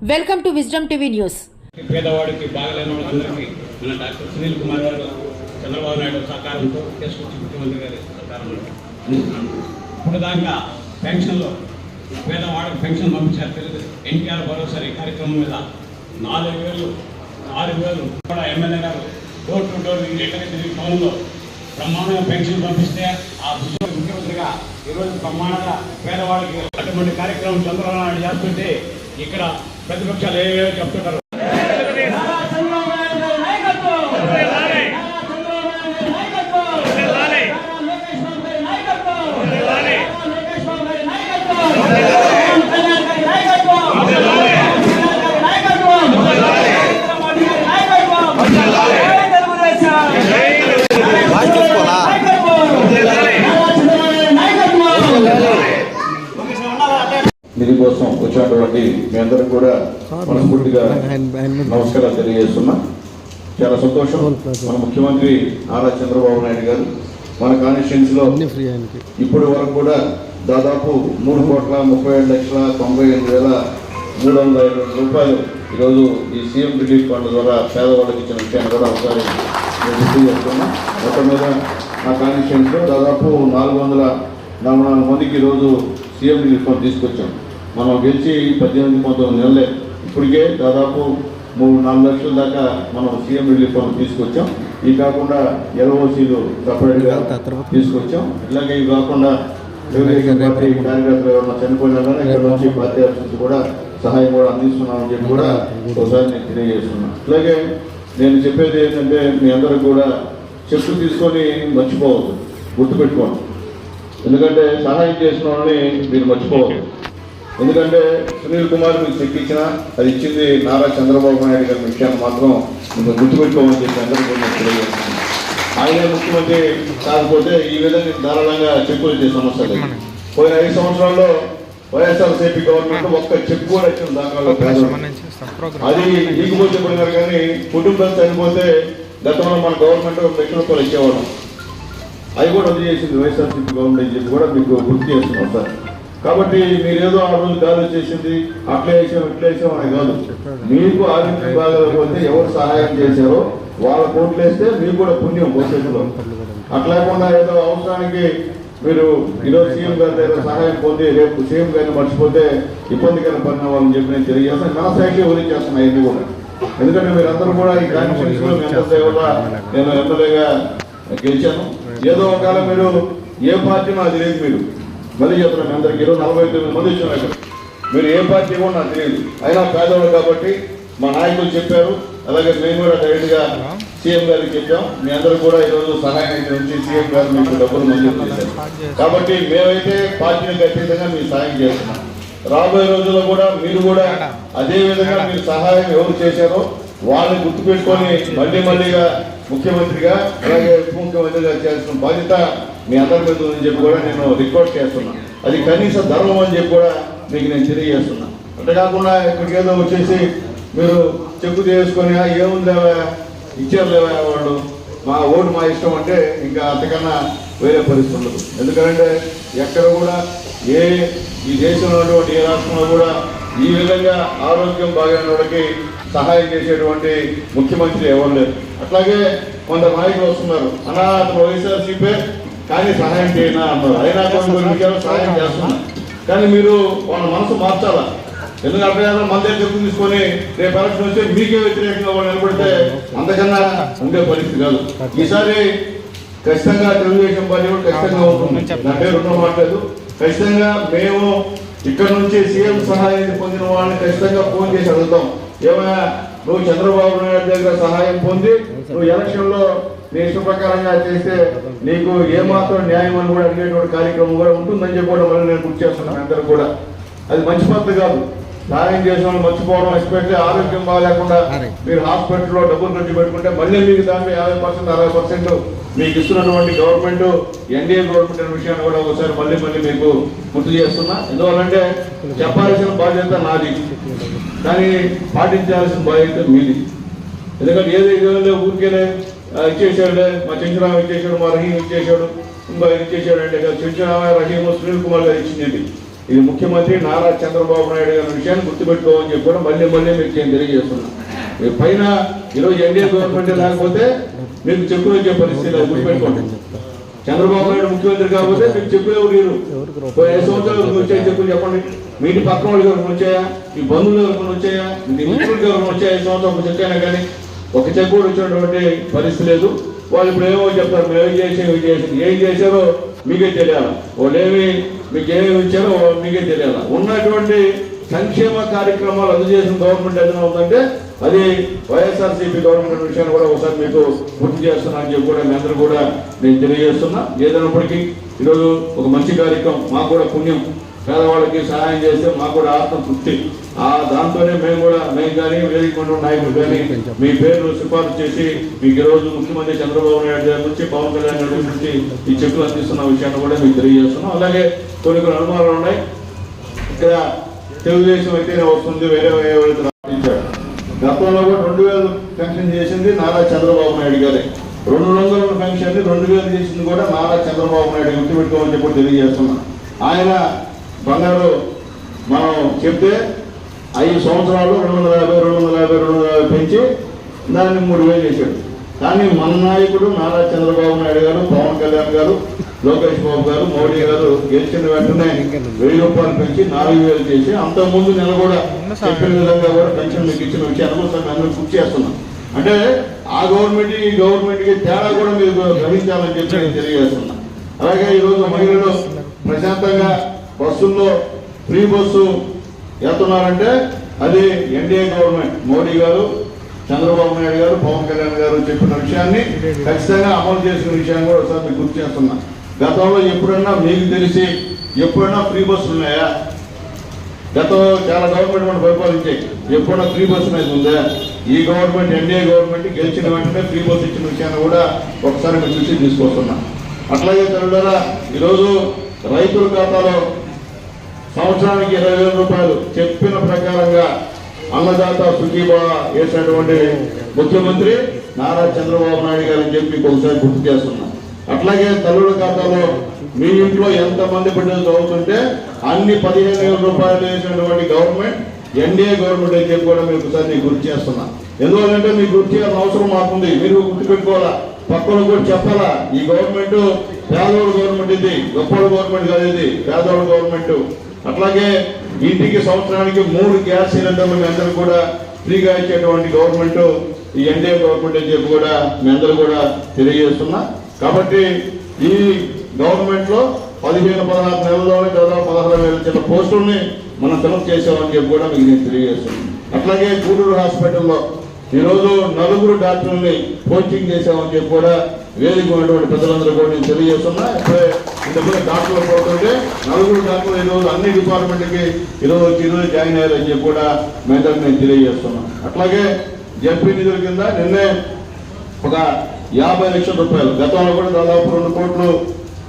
Welcome to Wisdom TV news. పేదవాడికి బాగలేని వాళ్ళందరికీ మన డాక్టర్ సునీల్ కుమార్ గారు చంద్రబాబు నాయుడు సహకారంతో తీసుకొచ్చి ముఖ్యమంత్రి గారి సహకారంలో అందిస్తున్నాను ఇప్పుడు దాకా పెన్షన్లో పేదవాడికి పెన్షన్ పంపించారు తెలుగు ఎన్టీఆర్ భరోసా ఈ కార్యక్రమం మీద నాలుగు వేలు ఆరు వేలు కూడా ఎమ్మెల్యే గారు డోర్ టు డోర్ ఎక్కడైతే టౌన్లో బ్రహ్మాండంగా పెన్షన్ పంపిస్తే ఆ ముఖ్యమంత్రిగా ఈరోజు బ్రహ్మాండంగా పేదవాడికి అటువంటి కార్యక్రమం చంద్రబాబు నాయుడు చేస్తుంటే ఇక్కడ ప్రతిపక్షాలు ఏవేవో చెప్తుంటారు. వచ్చినటువంటి మీ అందరికి కూడా మనస్ఫూర్తిగా నమస్కారాలు తెలియజేస్తున్నా. చాలా సంతోషం. మన ముఖ్యమంత్రి నారా చంద్రబాబు నాయుడు గారు మన కాన్స్టిట్యున్సీలో ఇప్పటి వరకు కూడా దాదాపు మూడు కోట్ల ముప్పై ఏడు లక్షల తొంభై ఎనిమిది వేల మూడు వందల ఇరవై రూపాయలు ఈరోజు ఈ సీఎం రిలీఫ్ ఫండ్ ద్వారా పేదవాళ్ళకి ఇచ్చిన విషయాన్ని కూడా ఒకసారి గుర్తు చేస్తున్నా మొత్తం మీద నా కాన్స్టిట్యున్సీలో దాదాపు నాలుగు వందల నలభై నాలుగు మందికి ఈరోజు సీఎం రిలీఫ్ ఫండ్ తీసుకొచ్చాం. మనం గెలిచి పద్దెనిమిది పంతొమ్మిది నెలలే. ఇప్పటికే దాదాపు మూడు నాలుగు లక్షల దాకా మనం సీఎం రిలీఫ్ ఫండ్ తీసుకొచ్చాం. ఇవి కాకుండా ఎల్ఓసీలు సపరేట్గా తీసుకొచ్చాం. ఇలాగే ఇవి కాకుండా పార్టీ కార్యకర్తలు ఎవరైనా చనిపోయినా కానీ ఇక్కడ నుంచి పార్టీ ఆఫీస్ కూడా సహాయం కూడా అందిస్తున్నామని చెప్పి కూడా ఒకసారి నేను తెలియజేస్తున్నాను. అలాగే నేను చెప్పేది ఏంటంటే మీ అందరూ కూడా చెక్కు తీసుకొని మర్చిపోవద్దు. గుర్తుపెట్టుకోండి. ఎందుకంటే సహాయం చేసిన వాళ్ళని మీరు మర్చిపోవద్దు. ఎందుకంటే సునీల్ కుమార్ మీకు చెక్ ఇచ్చినా అది ఇచ్చింది నారా చంద్రబాబు నాయుడు గారి విషయాన్ని మాత్రం మీరు గుర్తుపెట్టుకోమని చెప్పి అందరికీ నేను తెలియజేస్తున్నాను. ఆయనే ముఖ్యమంత్రి కాకపోతే ఈ విధంగా ధారాళంగా చెక్కులు ఇచ్చే సమస్య లేదు. పోయిన ఐదు సంవత్సరాల్లో వైఎస్ఆర్సీపీ గవర్నమెంట్ ఒక్క చెక్ కూడా ఇచ్చిన దాఖలాలు. అది ఈగిపోతే పడినారు కానీ కుటుంబం చనిపోతే గతంలో మన గవర్నమెంట్ లక్ష రూపాయలు ఇచ్చేవాళ్ళం. అది కూడా రద్దు చేసింది వైఎస్ఆర్సీపీ గవర్నమెంట్ చెప్పి కూడా మీకు గుర్తు చేస్తున్నాం సార్. కాబట్టి మీరు ఏదో ఆ రోజు గాలి చేసింది అట్లా వేసాం ఇట్లా వేసాం అని కాదు. మీకు ఆరోగ్యం బాగలేకపోతే ఎవరు సహాయం చేశారో వాళ్ళ కోట్లు వేస్తే మీకు కూడా పుణ్యం భవిష్యత్తులో అట్లా లేకుండా ఏదో అవసరానికి మీరు ఈరోజు సీఎం గారి దగ్గర సహాయం పొంది రేపు సీఎం గారిని మర్చిపోతే ఇబ్బందికర పరిణామాలని చెప్పి నేను తెలియజేస్తాను మన సైడ్కి వదిలిచేస్తున్నాను ఇవన్నీ కూడా. ఎందుకంటే మీరందరూ కూడా ఈ వల్ల నేను ఎమ్మెల్యేగా గెలిచాను. ఏదో ఒకవేళ మీరు ఏ పార్టీ నాకు తెలియదు మీరు. మళ్ళీ చెప్తున్నాను మీ అందరికి ఈరోజు నలభై తొమ్మిది మంది వచ్చిన మీరు ఏ పార్టీ కూడా నాకు తెలియదు. అయినా పేదవాళ్ళు కాబట్టి మా నాయకులు చెప్పారు. అలాగే మేము కూడా డైరెక్ట్గా సీఎం గారికి చెప్పాం. మీ అందరూ కూడా ఈరోజు సహాయం నుంచి సీఎం గారు మీకు డబ్బులు మంజూరు చేశారు. కాబట్టి మేమైతే పార్టీని ఖచ్చితంగా మీకు సహాయం చేస్తున్నాం. రాబోయే రోజుల్లో కూడా మీరు కూడా అదే విధంగా మీరు సహాయం ఎవరు చేశారో వాళ్ళని గుర్తుపెట్టుకొని మళ్ళీ మళ్ళీగా ముఖ్యమంత్రిగా అలాగే ఉప ముఖ్యమంత్రిగా చేయాల్సిన బాధ్యత మీ అందరి మీద ఉందని చెప్పి కూడా నేను రిక్వెస్ట్ చేస్తున్నా. అది కనీస ధర్మం అని చెప్పి కూడా మీకు నేను తెలియజేస్తున్నా. అంతే కాకుండా ఇక్కడికి ఏదో వచ్చేసి మీరు చెక్కు చేసుకొని "ఆ, ఏముందేవా ఇచ్చారులేవా వాళ్ళు? మా ఓటు మా ఇష్టం అంటే ఇంకా అంతకన్నా వేరే పరిస్థితులు ఎందుకంటే ఎక్కడ కూడా ఏ ఈ దేశంలో ఉన్నటువంటి ఏ రాష్ట్రంలో కూడా ఈ విధంగా ఆరోగ్యం బాగైన వాళ్ళకి సహాయం చేసేటువంటి ముఖ్యమంత్రి ఎవరు లేరు. అట్లాగే కొంత నాయకులు వస్తున్నారు. అనా అతను వైఎస్ఆర్సీపీ కానీ సహాయం చేయనా అన్నారు. అయినా కొన్ని కొన్ని విషయాలు సహాయం చేస్తున్నా. కానీ మీరు వాళ్ళ మనసు మార్చాలా? ఎందుకంటే అక్కడ మన దగ్గర తీసుకొని రేపు ఎలక్షన్ వస్తే మీకే వ్యతిరేకంగా వాళ్ళు నిలబడితే అంతకన్నా ఉండే పరిస్థితి కాదు. ఈసారి ఖచ్చితంగా తెలుగుదేశం పార్టీ కూడా ఖచ్చితంగా ఉంటుంది నా పేరు ఉన్న ఖచ్చితంగా మేము ఇక్కడ నుంచి సీఎం సహాయం పొందిన వాళ్ళని ఖచ్చితంగా ఫోన్ చేసి అడుగుతాం. ఏమైనా నువ్వు చంద్రబాబు నాయుడు దగ్గర సహాయం పొంది నువ్వు ఎలక్షన్లో నీ ఇష్టప్రకారంగా చేస్తే నీకు ఏమాత్రం న్యాయం అని కూడా అడిగేటువంటి కార్యక్రమం కూడా ఉంటుందని చెప్పడం వల్ల నేను గుర్తు చేస్తున్నాను అందరూ కూడా. అది మంచి పద్ధతి కాదు. సాయం చేసిన వాళ్ళు మర్చిపోవడం ఎస్పెషల్లీ ఆరోగ్యం బాగాలేకుండా మీరు హాస్పిటల్లో డబ్బులు ఖర్చు పెట్టుకుంటే మళ్ళీ మీకు దాంట్లో యాభై పర్సెంట్ అరవై పర్సెంట్ మీకు ఇస్తున్నటువంటి గవర్నమెంట్ ఎన్డీఏ గవర్నమెంట్ అనే విషయాన్ని కూడా ఒకసారి మళ్ళీ మళ్ళీ మీకు గుర్తు చేస్తున్నా. ఎందువల్లంటే చెప్పాల్సిన బాధ్యత నాది. కానీ పాటించాల్సిన బాధ్యత మీది. ఎందుకంటే ఏది ఏదో ఊరికేనే ఇచ్చేసాడు మా చెంచురామ ఇచ్చేసాడు మా రహీం ఇచ్చేసాడు ఇంకో ఇచ్చేసాడు అంటే చెంచురామ రహీం సునీల్ కుమార్ గారు ఇచ్చింది ఇది. ముఖ్యమంత్రి నారా చంద్రబాబు నాయుడు గారి విషయాన్ని గుర్తుపెట్టుకోమని చెప్పి కూడా మళ్ళీ మళ్ళీ మీకు నేను తెలియజేస్తున్నాను. ఈ పైన ఈరోజు ఎన్డీఏ గవర్నమెంట్ లేకపోతే మీకు చెప్పులు వచ్చే పరిస్థితి లేదు, గుర్తుపెట్టుకోండి. చంద్రబాబు నాయుడు ముఖ్యమంత్రి కాకపోతే మీకు చెప్పులు ఎవరు లేరు పోయి సంవత్సరాలు ఎవరికి వచ్చాయి చెప్పులు చెప్పండి. మీ ఇంటి పక్కన వాళ్ళు ఎవరికి వచ్చాయా? మీ బంధువులు ఎవరికి వచ్చాయా? మీ మిత్రులకి ఎవరికి వచ్చాయా? ఐదు సంవత్సరం ఒక కానీ ఒక చెక్కు కూడా వచ్చినటువంటి పరిస్థితి లేదు. వాళ్ళు ఇప్పుడు ఏమో చెప్తారు మేము ఏం చేసాం ఏం చేసాం ఏం చేశారో మీకే తెలియాలి? వాళ్ళు మీకు ఏమేమి ఇచ్చారో మీకే తెలియాలి? ఉన్నటువంటి సంక్షేమ కార్యక్రమాలు అందజేసిన గవర్నమెంట్ ఏదైనా ఉందంటే అది వైఎస్ఆర్సీపీ గవర్నమెంట్ విషయాన్ని కూడా ఒకసారి మీకు గుర్తు చేస్తున్నా అని చెప్పి కూడా మీ అందరూ కూడా నేను తెలియజేస్తున్నా. ఏదైనప్పటికీ ఈరోజు ఒక మంచి కార్యక్రమం మాకు కూడా పుణ్యం. పేదవాళ్ళకి సహాయం చేస్తే మాకు కూడా ఆత్మ తృప్తి ఆ దాంతోనే మేము కూడా మేము కానీ వేదిక నాయకులు కానీ మీ పేర్లు సిఫార్సు చేసి మీకు ఈరోజు ముఖ్యమంత్రి చంద్రబాబు నాయుడు గారి నుంచి పవన్ కళ్యాణ్ గారి నుంచి ఈ చెక్కులు అందిస్తున్న విషయాన్ని కూడా మీకు తెలియజేస్తున్నాం. అలాగే కొన్ని కొన్ని అనుమానాలు ఉన్నాయి. ఇక్కడ తెలుగుదేశం అయితేనే వస్తుంది వేరే వేరే వాళ్ళకి గతంలో కూడా రెండు వేలు పెన్షన్ చేసింది నారా చంద్రబాబు నాయుడు గారే. రెండు వందల పెన్షన్ రెండు వేలు చేసింది కూడా నారా చంద్రబాబు నాయుడు గుర్తుపెట్టుకోమని చెప్పి తెలియజేస్తున్నాను ఆయన బంగారు మనం చెప్తే ఐదు సంవత్సరాలు రెండు వందల యాభై రెండు వందల యాభై రెండు వందల యాభై పెంచి దాన్ని మూడు వేలు చేశాడు. కానీ మన నాయకుడు నారా చంద్రబాబు నాయుడు గారు పవన్ కళ్యాణ్ గారు లోకేష్ బాబు గారు మోడీ గారు గెలిచిన వెంటనే వెయ్యి రూపాయలు పెంచి నాలుగు వేలు చేసి అంతకుముందు నెల కూడా చెప్పిన విధంగా కూడా పెన్షన్ మీకు ఇచ్చిన విషయాన్ని కూడా అందరూ గుర్తు చేస్తున్నాం అంటే ఆ గవర్నమెంట్ ఈ గవర్నమెంట్కి తేడా కూడా మీరు గ్రహించాలని చెప్పి నేను తెలియజేస్తున్నా అలాగే ఈరోజు మహిళలు ప్రశాంతంగా బస్సుల్లో ఫ్రీ బస్సు వెళ్తున్నారంటే అది ఎన్డీఏ గవర్నమెంట్. మోడీ గారు చంద్రబాబు నాయుడు గారు పవన్ కళ్యాణ్ గారు చెప్పిన విషయాన్ని ఖచ్చితంగా అమలు చేసిన విషయాన్ని కూడా ఒకసారి మీకు గుర్తు చేస్తున్నా. గతంలో ఎప్పుడన్నా మీకు తెలిసి ఎప్పుడన్నా ఫ్రీ బస్సులు ఉన్నాయా? గతంలో చాలా గవర్నమెంట్ మనం పరిపాలించాయి. ఎప్పుడన్నా ఫ్రీ బస్సు అనేది ఉందా? ఈ గవర్నమెంట్ ఎన్డీఏ గవర్నమెంట్ గెలిచిన వెంటనే ఫ్రీ బస్సు ఇచ్చిన విషయాన్ని కూడా ఒకసారి మీకు చూసి తీసుకొస్తున్నా. అట్లాగే తల్లుడారా ఈరోజు రైతుల ఖాతాలో సంవత్సరానికి ఇరవై వేల రూపాయలు చెప్పిన ప్రకారంగా అన్నదాత సుఖీబా వేసినటువంటి ముఖ్యమంత్రి నారా చంద్రబాబు నాయుడు గారు అని చెప్పి ఒకసారి గుర్తు చేస్తున్నా. అట్లాగే తల్లుల ఖాతాలో మీ ఇంట్లో ఎంత మంది బిడ్డలు చదువుతుంటే అన్ని పదిహేను వేల రూపాయలు వేసినటువంటి గవర్నమెంట్ ఎన్డీఏ గవర్నమెంట్ అని చెప్పి కూడా మీకు ఒకసారి నేను గుర్తు చేస్తున్నా. ఎందువల్లంటే మీకు గుర్తు చేయాల్సిన అవసరం మాకుంది. మీరు గుర్తుపెట్టుకోవాలా? పక్కన కూడా చెప్పాలా? ఈ గవర్నమెంట్ పేదోడు గవర్నమెంట్ ఇది గొప్పోడు గవర్నమెంట్ కాదు ఇది. పేదోడు గవర్నమెంట్. అట్లాగే ఇంటికి సంవత్సరానికి మూడు గ్యాస్ సిలిండర్లు మీ అందరూ కూడా ఫ్రీగా ఇచ్చేటువంటి గవర్నమెంట్ ఈ ఎన్డీఏ గవర్నమెంట్ అని చెప్పి కూడా మీ అందరూ కూడా తెలియజేస్తున్నా. కాబట్టి ఈ గవర్నమెంట్లో పదిహేను పదహారు నెలల్లోనే దాదాపు పదహారు వేల చిన్న పోస్టుల్ని మనం ఫిలప్ చేసామని చెప్పి కూడా మీకు నేను తెలియజేస్తున్నాను అట్లాగే గూడూరు హాస్పిటల్లో ఈరోజు నలుగురు డాక్టర్ని కోచింగ్ చేసామని చెప్పి కూడా వేదిక ఉన్నటువంటి ప్రజలందరూ కూడా నేను తెలియజేస్తున్నా. ఇప్పుడే ఇంతకుముందు డాక్టర్లు పోతుంటే నలుగురు డాక్టర్లు ఈరోజు అన్ని డిపార్ట్మెంట్కి ఈరోజు వచ్చి ఈరోజు జాయిన్ అయ్యారని చెప్పి కూడా మేడం నేను తెలియజేస్తున్నాను అట్లాగే జడ్పీ నిధుల కింద నిన్నే ఒక యాభై లక్షల రూపాయలు గతంలో కూడా దాదాపు రెండు కోట్లు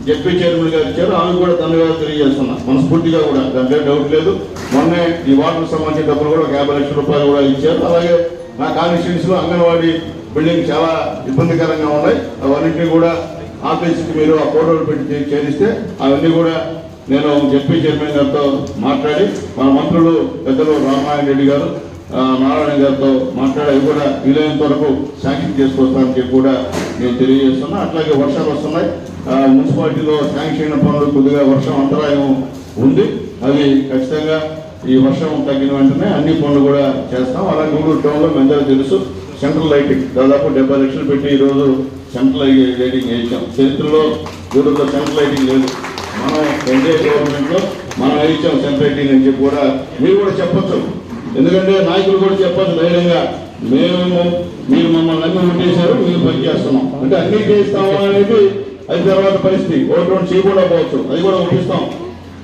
జడ్పీ చైర్మన్ గారు ఇచ్చారు. ఆమె కూడా ధన్యవాదాలు తెలియజేస్తున్నా. మనస్ఫూర్తిగా కూడా దాంట్లో డౌట్ లేదు. మొన్నే ఈ వాటర్ సంబంధించిన డబ్బులు కూడా ఒక యాభై లక్షల రూపాయలు కూడా ఇచ్చారు. అలాగే నా కాన్స్టిట్యూన్స్లో అంగన్వాడీ బిల్డింగ్ చాలా ఇబ్బందికరంగా ఉన్నాయి. అవన్నింటినీ కూడా ఆఫీస్కి మీరు ఆ ఫోటోలు పెట్టి చేరిస్తే అవన్నీ కూడా నేను ఎంపీ చైర్మన్ గారితో మాట్లాడి మన మంత్రులు పెద్దలు రామాయణ రెడ్డి గారు నారాయణ గారితో మాట్లాడి కూడా వీలైనంత వరకు శాంక్షన్ చేసుకొస్తానని చెప్పి కూడా నేను తెలియజేస్తున్నా. అట్లాగే వర్షాలు వస్తున్నాయి. ఆ, మున్సిపాలిటీలో శాంక్షన్ అయిన పనులు కొద్దిగా వర్షం అంతరాయం ఉంది. అవి ఖచ్చితంగా ఈ వర్షం తగ్గిన వెంటనే అన్ని పనులు కూడా చేస్తాం. అలాగే గూడూరు టౌన్లో మీ అందరూ తెలుసు సెంట్రల్ లైటింగ్. దాదాపు డెబ్బై లక్షలు పెట్టి ఈరోజు సెంట్రల్ లైటింగ్ వేసాం చరిత్రలో గూడూరులో సెంట్రల్ లైటింగ్ లేదు. మనం ఎన్డీఏ గవర్నమెంట్లో మనం వేయించాం సెంట్రల్ లైటింగ్ అని చెప్పి కూడా మీరు కూడా చెప్పచ్చు. ఎందుకంటే నాయకులు కూడా చెప్పచ్చు ధైర్యంగా. మేము మీరు మమ్మల్ని అన్ని ఉంటేశారు మీరు పనిచేస్తున్నాం. అంటే అన్ని చేస్తాము అనేది అది తర్వాత పరిస్థితి. ఓటు రెండు చేయకుండా పోవచ్చు అది కూడా ఒప్పిస్తాం.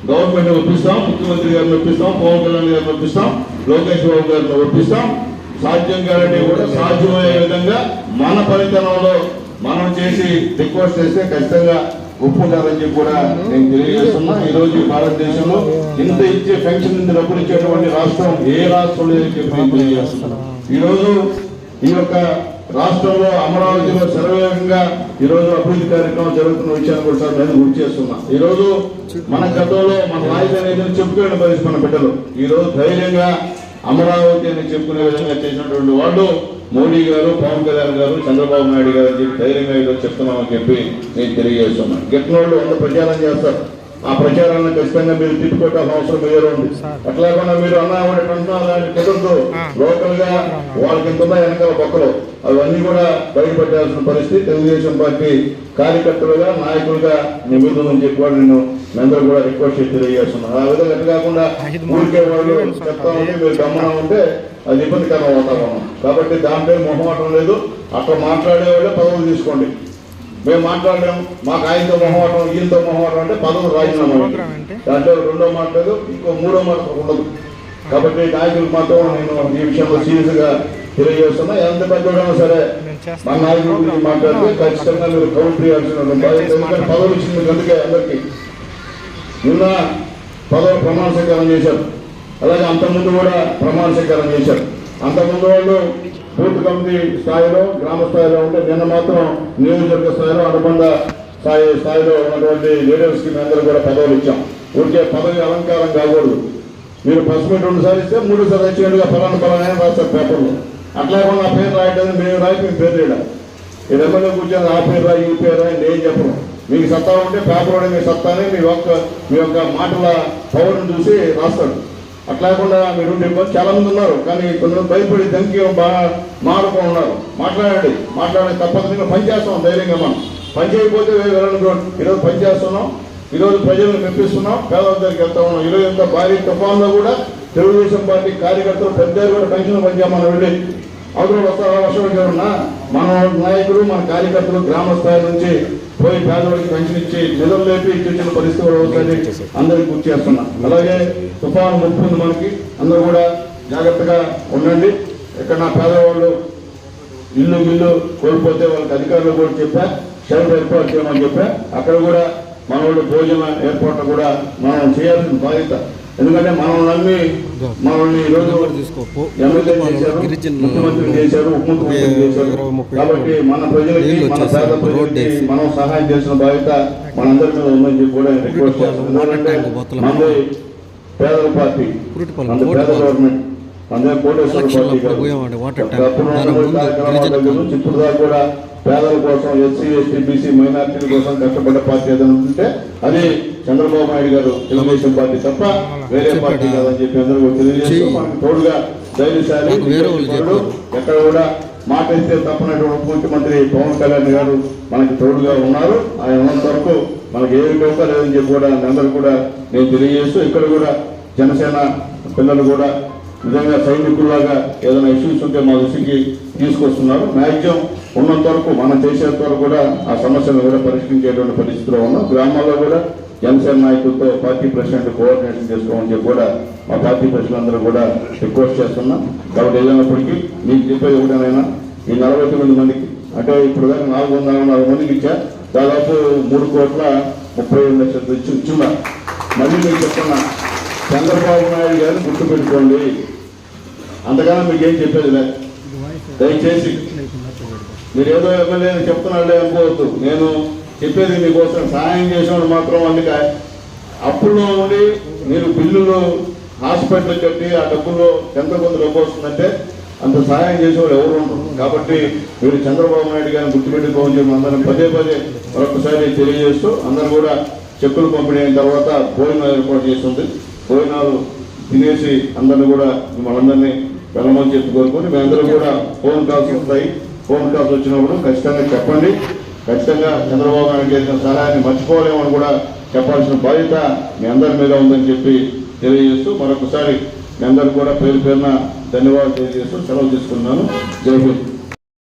గవర్నమెంట్ ఒప్పిస్తాం ముఖ్యమంత్రి గారిని ఒప్పిస్తాం పవన్ కళ్యాణ్ గారిని ఒప్పిస్తాం లోకేష్ బాబు గారిని ఒప్పిస్తాం. సాధ్యం కాదంటే కూడా సాధ్యమయ్యే విధంగా మన పరితనంలో మనం చేసి రిక్వెస్ట్ చేస్తే ఖచ్చితంగా ఒప్పుకుంటారని చెప్పి కూడా నేను తెలియజేస్తున్నా. ఈ రోజు భారతదేశంలో ఇంత ఇచ్చే పెన్షన్ ఇంత డబ్బులు ఇచ్చేటువంటి రాష్ట్రం ఏ రాష్ట్రం లేదని చెప్పి నేను తెలియజేస్తున్నా. ఈ రోజు ఈ యొక్క రాష్ట్రంలో అమరావతిలో శరవేగంగా ఈ రోజు అభివృద్ధి కార్యక్రమం జరుగుతున్న విషయాన్ని కూడా సార్ నేను గుర్తు చేస్తున్నా. ఈ రోజు మన గతంలో మన రాజధాని చెప్పుకోవడం చెప్పుకునే పరిస్థితి మన బిడ్డలు. ఈ రోజు ధైర్యంగా అమరావతి అని చెప్పుకునే విధంగా చేసినటువంటి వాళ్ళు మోడీ గారు పవన్ కళ్యాణ్ గారు చంద్రబాబు నాయుడు గారు అని చెప్పి ధైర్యంగా ఈరోజు చెప్తున్నామని చెప్పి నేను తెలియజేస్తున్నాను. గెట్టిన వాళ్ళు వంద ప్రచారం చేస్తారు. ఆ ప్రచారాన్ని ఖచ్చితంగా మీరు తిప్పుకోవాల్సిన అవసరం ఉంది. అట్లా కాకుండా మీరు అన్నా కూడా అంటున్నారు కుదరదు. లోకల్గా వాళ్ళకి ఉన్నాయి వెనకాల పక్కలు. అవన్నీ కూడా బయటపెట్టాల్సిన పరిస్థితి. తెలుగుదేశం పార్టీ కార్యకర్తలుగా నాయకులుగా నిబుద్ధులని చెప్పి కూడా నేను మీ అందరూ కూడా రిక్వెస్ట్ తెలియజేస్తున్నాను. ఆ విధంగా ఎట్లా కాకుండా ఊరికే వాళ్ళు చెప్తా ఉంటే మీరు గమనం ఉంటే అది ఇబ్బందికరం వాతావరణం. కాబట్టి దాంట్లో మొహమాటం లేదు. అట్లా మాట్లాడే వాళ్ళే పదవులు తీసుకోండి. మేము మాట్లాడలేము మాకు ఆయనతో మొహమాటం ఈయనతో మొహమాటం అంటే పదవులు రాజీనామా. దాంట్లో రెండో మాట లేదు ఇంకో మూడో మాట ఉండదు. కాబట్టి నాయకులకు మాత్రం నేను ఈ విషయంలో సీరియస్గా తెలియజేస్తున్నా. ఎంత పెద్దోడైనా సరే మా నాయకుల గురించి మాట్లాడితే ఖచ్చితంగా మీరు కౌంటర్ చేయాల్సిన ఎందుకంటే పదవులు ఇచ్చింది అందుకే అందరికీ నిన్న పదవి ప్రమాణ స్వీకారం చేశారు. అలాగే అంతకుముందు కూడా ప్రమాణ స్వీకారం చేశారు. అంతకుముందు వాళ్ళు బూత్ కమిటీ స్థాయిలో గ్రామ స్థాయిలో ఉంటే నిన్న మాత్రం నియోజకవర్గ స్థాయిలో అనుబంధ స్థాయి స్థాయిలో ఉన్నటువంటి లీడర్స్కి అందరూ కూడా పదవులు ఇచ్చాం. ఊరికే పదవి అలంకారం కాకూడదు. మీరు ఫస్ట్ మీట్ రెండు సార్లు ఇస్తే మూడు సార్లు ఇచ్చినట్టుగా ఫలానా ఫలానా అని రాస్తారు పేపర్లో. అట్లా కూడా నా పేరు రాయటం మేము రాయి మేము పేరు చేయడం ఇది ఎమ్మెల్యే కూర్చొని ఆ పేరు రాయి ఈ పేరు రాయి నేను చెప్పను. మీకు సత్తా ఉంటే పేపర్ మీ సత్తానే మీ యొక్క మీ యొక్క మాటల పవర్ని చూసి రాస్తాడు అట్లా కాకుండా మీరు చాలా మంది ఉన్నారు కానీ కొందరు భయపడి దంకి బాగా మాడుకో ఉన్నారు మాట్లాడండి మాట్లాడి తప్పనిసరిగా పనిచేస్తాం ధైర్యంగా మనం పని చేయకపోతే వేరే ఈరోజు పని చేస్తున్నాం ఈరోజు ప్రజలను మెప్పిస్తున్నాం పేదల దగ్గరికి వెళ్తా ఉన్నాం ఈరోజు ఇంత భారీ తుఫాన్లో కూడా తెలుగుదేశం పార్టీ కార్యకర్తలు పెద్ద కూడా పెన్షన్ పనిచేయమని వెళ్ళి అవతల వస్తారా వర్షం ఉన్నా మన నాయకులు మన కార్యకర్తలు గ్రామ స్థాయి నుంచి పోయి పేదవాడికి పెన్షన్ ఇచ్చి నిధులు లేపి ఇచ్చిన పరిస్థితి అవుతుందని అందరికి గుర్తు చేస్తున్నా. అలాగే తుఫాను ముప్పు ఉంది మనకి. అందరూ కూడా జాగ్రత్తగా ఉండండి. ఇక్కడ నా పేదవాళ్ళు ఇల్లు గిల్లు కోల్పోతే వాళ్ళకి అధికారులు కూడా చెప్పా షెల్టర్ ఏర్పాటు చేయమని చెప్పా. అక్కడ కూడా మన వాళ్ళు భోజన ఏర్పాట్లు కూడా మనం చేయాల్సిన బాధ్యత ఎందుకంటే మనం నమ్మి మనల్ని ఈ రోజు ఎమ్మెల్యే చేశారు ముఖ్యమంత్రి చేశారు ఉప ముఖ్యమంత్రి చేశారు. కాబట్టి మన ప్రజలకి మన పేద ప్రజలకి మనం సహాయం చేసిన బాధ్యత మనందరి మీద ఉందని చెప్పి కూడా రిక్వెస్ట్ ఎందుకంటే పేదల పార్టీ పేద గవర్నమెంట్. ఉన్నటువంటి కార్యక్రమాల దగ్గర నుంచి ఇప్పుడు దాకా కూడా పేదల కోసం ఎస్సీ ఎస్టీ బీసీ మైనార్టీల కోసం కష్టపడ్డ పార్టీ ఏదైనా ఉంటే అది చంద్రబాబు నాయుడు గారు తెలుగుదేశం పార్టీ తప్ప వేరే పార్టీ కాదని చెప్పి అందరూ తెలియజేస్తూ మనకు తోడుగా ధైర్యశాలి ఎక్కడ కూడా మాట ఇస్తే తప్పనటువంటి ముఖ్యమంత్రి పవన్ కళ్యాణ్ గారు మనకి తోడుగా ఉన్నారు. ఆయన ఉన్నంత వరకు మనకి ఏ విధంగా లేదని చెప్పి కూడా అందరూ కూడా నేను తెలియజేస్తూ ఇక్కడ కూడా జనసేన పిల్లలు కూడా నిజంగా సైనికుల్లాగా ఏదైనా ఇష్యూస్ ఉంటే మా దృష్టికి తీసుకొస్తున్నారు. మ్యాక్సిమం ఉన్నంత వరకు మనం చేసేంత వరకు కూడా ఆ సమస్యను కూడా పరిష్కరించేటువంటి పరిస్థితిలో ఉన్నాం. గ్రామాల్లో కూడా జనసేన నాయకులతో పార్టీ ప్రెసిడెంట్ కోఆర్డినేషన్ చేసుకోమని చెప్పి కూడా మా పార్టీ ప్రెసిడెంట్ కూడా రిక్వెస్ట్ చేస్తున్నాం. కాబట్టి ఏదైనప్పటికీ మీకు చెప్పేది ఒకటేనైనా ఈ నలభై తొమ్మిది మందికి అంటే ఇప్పుడు కానీ నాలుగు వందల నాలుగు మందికి ఇచ్చా దాదాపు మూడు కోట్ల ముప్పై ఐదు లక్షలు ఇచ్చి ఇచ్చున్నా మళ్ళీ మీకు చెప్తున్నా చంద్రబాబు నాయుడు గారిని గుర్తుపెట్టుకోండి. అంతగానో మీకు ఏం చెప్పేది లే. దయచేసి మీరు ఏదో ఎమ్మెల్యే చెప్తున్నాడే అనుకోవద్దు. నేను చెప్పేది మీకోసం సహాయం చేసినప్పుడు మాత్రం అందుకే. అప్పుల్లో ఉండి మీరు బిల్లులు హాస్పిటల్ కట్టి ఆ డబ్బుల్లో ఎంత కొంత డబ్బు వస్తుందంటే అంత సహాయం చేసేవాడు ఎవరు ఉండరు. కాబట్టి మీరు చంద్రబాబు నాయుడు గారిని గుర్తుపెట్టుకోమని చెప్పి అందరం పదే పదే మరొకసారి తెలియజేస్తూ అందరూ కూడా చెక్కులు పంపిణీ అయిన తర్వాత భోజనాలు ఏర్పాటు చేస్తుంది. భోజనాలు తినేసి అందరిని కూడా మనందరినీ వెళ్ళమని చెప్పి కోరుకొని మేమందరూ కూడా ఫోన్ కాల్స్ వస్తాయి. ఫోన్ కాల్స్ వచ్చినప్పుడు ఖచ్చితంగా చెప్పండి. ఖచ్చితంగా చంద్రబాబు నాయుడు చేసిన సహాయాన్ని మర్చిపోలేమని కూడా చెప్పాల్సిన బాధ్యత మీ అందరి మీద ఉందని చెప్పి తెలియజేస్తూ మరొకసారి మీ అందరికి కూడా పేరు పేరున ధన్యవాదాలు తెలియజేస్తూ సెలవు తీసుకున్నాను జై హింద్.